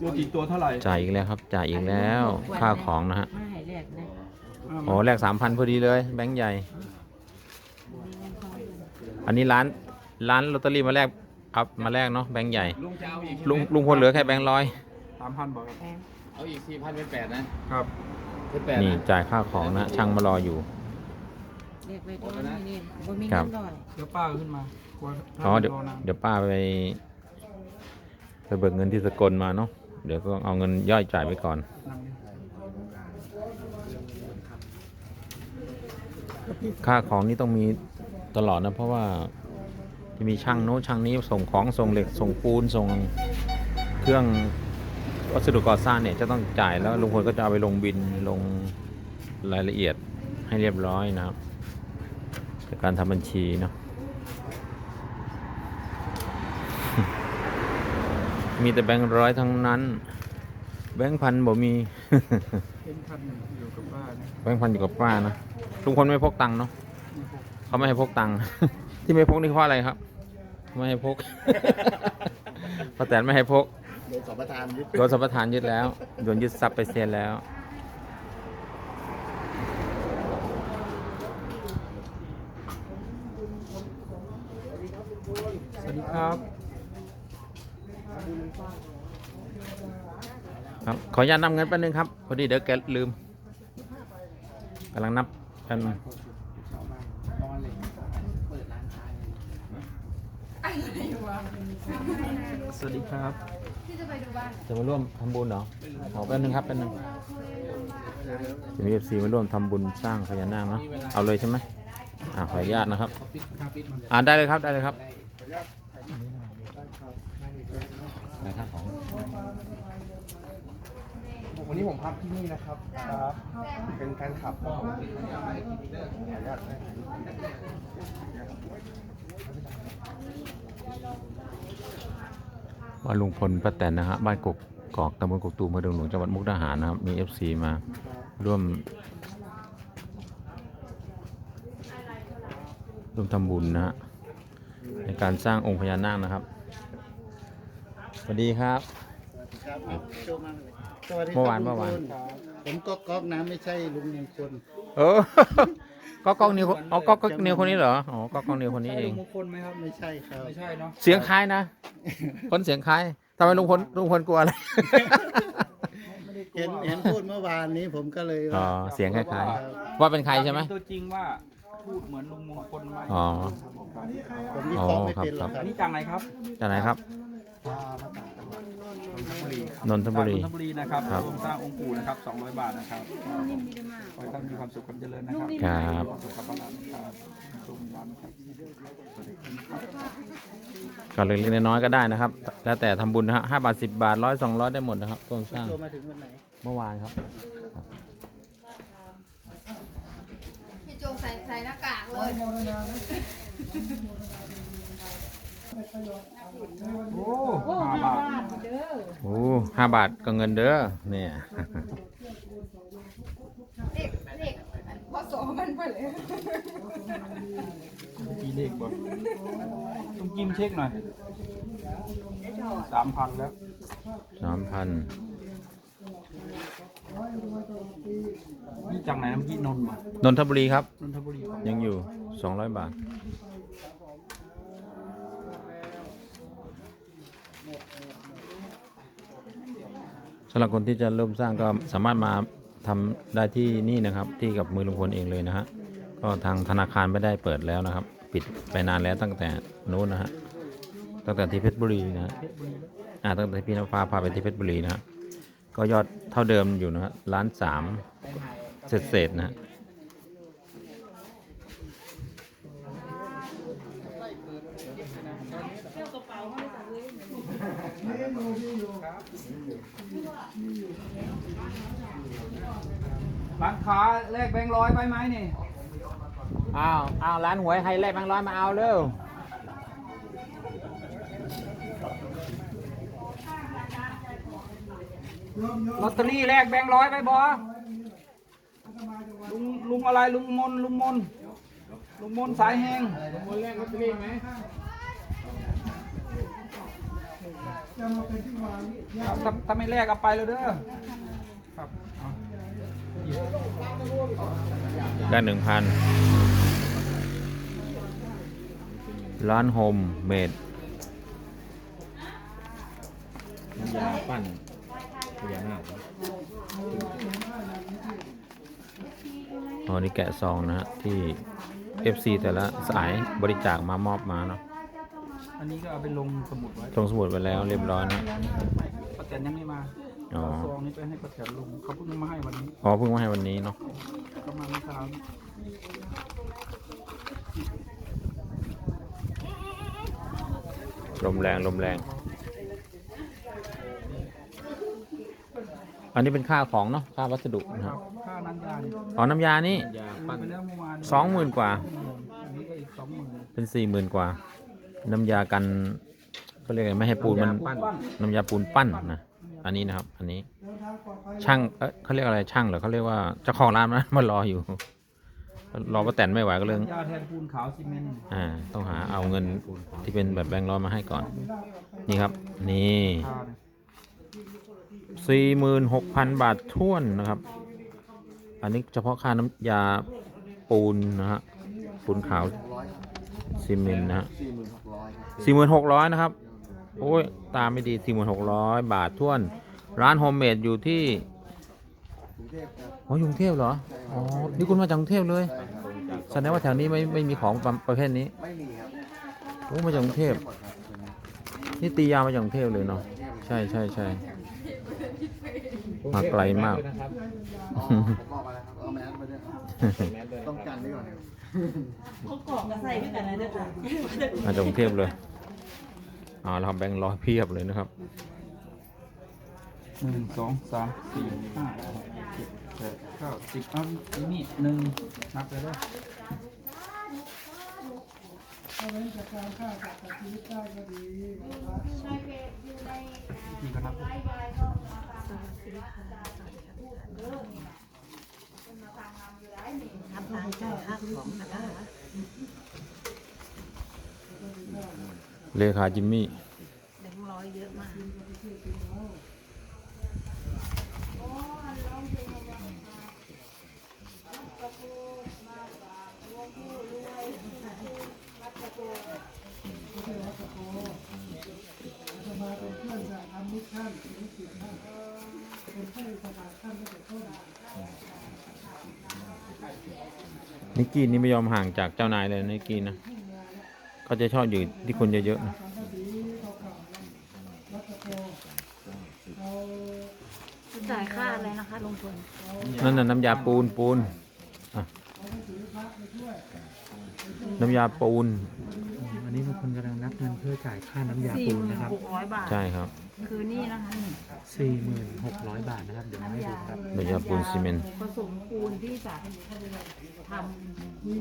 ตัวติดตัวเท่าไหร่จ่ายอีกแล้วครับ จ่ายอีกแล้วค่าของนะฮะมาให้แรกนะโอ้แลกสามพันพอดีเลย แบงค์ใหญ่ อันนี้ร้านร้านลอตเตอรี่มาแลกเอามาแลกเนาะแบงค์ใหญ่ลุงจะเอาอีกลุงลุงพลเหลือแค่แบงค์ร้อยสามพันบอกครับแพงเอาอีกสี่พันเป็นแปดนะครับเป็นแปดนี่นะจ่ายค่าของนะช่างมารออยู่ เรียกไปตอนนี้นี่บ่มีครัเงิบ นร้อยเดี๋ยวป้าขึ้นมากลัวถ้าอ๋อเดี๋ยวรอนานเดี๋ยวป้าไปไปเบิกเงินที่สกลมาเนาะ เดี๋ยวก็เอาเงินย่อยจ่ายไปก่อนค่าของนี่ต้องมีตลอดนะ เพราะว่าจะมีช่างโน้ช่างนี้ส่งของส่งเหล็กส่งปูนส่งเครื่องวัสดุก่อสร้างเนี่ยจะต้องจ่ายแล้วลุงพลก็จะเอาไปลงบินลงรายละเอียดให้เรียบร้อยนะครับการทำบัญชีเนาะ มีแต่แบงค์ร้อยทั้งนั้น แบงค์พันบ่มี เป็นพันหนึ่งอยู่กับป้านะแบงค์พันอยู่กับป้านะลุงพลไม่พกตังค์เนาะนี่พวกเขาไม่ให้พกตังค์ ที่ไม่พกนี่เพราะอะไรครับ ไม่ให้พก ป้าแตนไม่ให้พก โดนสัมปทานยึดโดนสัมปทานยึดแล้ว โดนยึดทรัพย์ไปเสียแล้ว สวัสดีครับ ครับขออนุญาตนำเงินแป๊บนึงครับ พอดีเดี๋ยวแกลืมกำลังนับกันสวัสดีครับจะมาร่วมทำบุญเหรอขอแป๊บนึงครับแป๊บนึงจะมีเอฟซีมาร่วมทำบุญสร้างพญานาคเนาะเอาเลยใช่ไหมอ่าขออนุญาตนะครับ อ่าได้เลยครับได้เลยครับ นะครับของวันนี้ผมพักที่นี่นะครับครับเป็นแฟนคลับครับผมขออนุญาตนะบ้านลุงพลป้าแตนนะฮะบ้านกกกอกตำบลกกตูมอำเภอดงหลวงจังหวัดมุกดาหารนะครับ มีเอฟซีมาร่วมร่วมทำบุญนะฮะในการสร้างองค์พญานาคนะครับ สวัสดีครับครับโชว์มากเลยสวัสดีครับเมื่อวานลุงเมื่อวานพลผมก็ก๊อกน้ำไม่ใช่ลุงมงคลเออ ก็กล้องนิวอ๋อก็ก็นิวคนนี้เหรออ๋อก็กล้องนิวคนนี้ใช่เอลุงง มงคลไหมครับ ไม่ใช่ครับไม่ใช่เนาะเสียงคล้ายนะ คนเสียงคล้ายทำไมลุงพลลุงพลกลัวอะไรเห็นเห็นพูดเมื่อวานนี้ผมก็เลยอ๋อ ว่าเสียงคล้ายครับๆว่าเป็นใครใช่ไหม ตัวจริงว่าพูดเหมือนลุงมงคลไหมอ๋อ ผมนี่ฟ้องไม่เป็นอ๋อหรอกคครัรับบนี่จากไหนครับจากไหนครับ นนทจากบุรีนนทบุรีนะครับครับร่วมสร้างองค์ปู่นะครับ200 บาทนะครับขอให้ท่านมีความสุขความเจริญนะครับครับ สุขภาพนะครับสุขภาพครับก็เล็กๆน้อยๆก็ได้นะครับ แล้วแต่ทำบุญนะฮะห้าบาทสิบบาทร้อยสองร้อยได้หมดนะครับต้นสร้างโทรมาถึงวันไหน เมื่อวานครับ พี่โจใส่ใส่หน้ากากเลย โอ้ห้าบาทโอ้ห้าบาทก็เงินเด้อเนี่ยเด็กเด็กพอสอมันไปเลยกี่เลขบ่ต้องจิ้มเช็คหน่อยสามพันแล้วสามพันนี่จากไหนนะเมื่อกี้นนท์มานนทบุรีครับ นนทบุรียังอยู่สองร้อยบาท สำหรับคนที่จะเริ่มสร้างก็สามารถมาทำได้ที่นี่นะครับ ที่กับมือลุงพลเองเลยนะฮะก็ทางธนาคารไม่ได้เปิดแล้วนะครับ ปิดไปนานแล้วตั้งแต่นู้นนะฮะตั้งแต่ที่เพชรบุรีนะฮะอ่าตั้งแต่พี่น้ำฟ้าพาไปที่เพชรบุรีนะฮะก็ยอดเท่าเดิมอยู่นะฮะล้านสามเศษเศษนะฮะ ร้านค้าแลกแบงค์ร้อยไปไหมนี่ อ้าว อ้าว ร้านหวยใครแลกแบงค์ร้อยมาเอาเร็วลอตเตอรี่แลกแบงค์ร้อยไปบอลุงลุงอะไรลุงมนลุงมนลุงมนสายแหงลุงมนแลกลอตเตอรี่ไหม ครับถ้าถ้าไม่แลกเอาไปเลยเด้อครับเอาได้หนึ่งพันร้านโฮมเมดน้ำยาปั้นพญานาคอ๋อนี่แกะซองนะฮะที่ FC แต่ละสายบริจาคมามอบมาเนาะ อันนี้ก็เอาไปลงสมุดไว้ลงสมุดไว้แล้วเรียบร้อยนะ ป้าแตนยังไม่มาอ๋อซองนี้ไปให้ป้าแตนลงเขาเพิ่งมาให้วันนี้อ๋อเพิ่งมาให้วันนี้เนาะก็มาเมื่อเช้านี้ลมแรงลมแรง อันนี้เป็นค่าของเนาะค่าวัสดุนะคครัรับบค่าน้ำยานี่อ๋อน้ำยานี่ลงไปแล้วเมื่อวานสองหมื่นกว่า อันนี้ก็อีกสองหมื่นเป็นสี่หมื่นกว่า น้ำยากันเขาเรียกไงไม่ให้ปูนมันปั้น น้ำยาปูนปั้นนะอันนี้นะครับ อันนี้ช่างเอ้ยเขาเรียกอะไรช่างเหรอเขาเรียกว่าเจ้าของร้านนะมารออยู่ รอป้าแตนไม่ไหวก็เลยน้ำยาแทนปูนขาวซีเมนต์อ่าต้องหาเอาเงินที่เป็นแบบแบงค์ร้อยมาให้ก่อน นี่ครับ นี่ค่าเนี่ยสี่หมื่นหกพันบาทท้วนนะครับ อันนี้เฉพาะค่าน้ำยาปูนนะฮะปูนขาว ซีเมนต์นะฮะสี่หมื่นหกร้อยครับสี่หมื่นหกร้อยนะครับ โอ้ย ตามไม่ดีสี่หมื่นหกร้อยบาทท้วน ร้านโฮมเมดอยู่ที่กรุงเทพครับอ๋ออยู่กรุงเทพเหรอ อ๋อ นี่คุณมาจากกรุงเทพเลย ใช่ครับแสดงว่าแถวนี้ไม่ไม่มีของประประเภทนี้ ไม่มีครับโอ้ มาจากกรุงเทพ หมดครับเป็นนี่ตียาวมาจากกรุงเทพเลยเนาะ ใช่ใช่ใช่ มาไกลมาก อ๋อผมบอกมาแล้วครับเอาแมสมาด้วยครับต้องกันไว้ก่อนครับ เขากรอกกระใส่ด้วยกันนะเด้อค่ะมาจากกรุงเทพเลยเอ๋อเราแบงค์ร้อยเพียบเลยนะครับหนึ่งสองสามสี่ห้าหกเจ็ดแปดเก้าสิบเอ้าอีนี่หนึ่งนับไปเลยพี่ก็นับเลย ทำทางจ่ายค่าของนะคะเลขาจิมมี่แบงค์ร้อยเยอะมากนิก กี้นี่ไม่ยอมห่างจากเจ้านายเลยนิกกี้นะเขาจะชอบอยู่ที่คนเยอะๆนะจ่ายค่าอะไรนะคะลงทุนนั่นน่ะน้ำยาปูนปูนอะน้ำยาปูน อันนี้มีคนกำลังนับเงินเพื่อจ่ายค่าน้ำยาสี่ปูหนมื่นนะครับหกร้อยบาท ใช่ครับคือนี่นะคะ4,600 บาทนะครับ เดี๋ยวมาให้ดูครับน้ำยาปูนซีเมนต์ผสมปูนที่จะทำนี่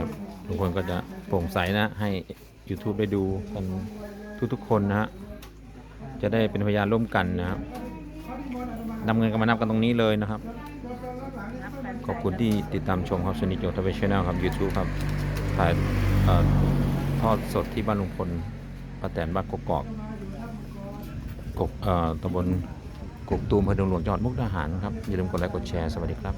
ครับทุกคนก็จะโปร่งใสนะ ให้ YouTube ได้ดูกันทุกๆคนนะฮะจะได้เป็นพยานร่วมกันนะครับนำเงินกันมานับกันตรงนี้เลยนะครับขอบคุณที่ติดตามชมครับสนิทโยทเวชแนลครับ YouTube ครับถ่ายเอ่อ ทอดสดที่บ้านลุงพลป้าแตนบ้านกกอกกกเอ่อตำบลกกตูมอำเภอหลวงจังหวัดมุกดาหารครับอย่าลืมกดไลค์กดแชร์สวัสดีครับ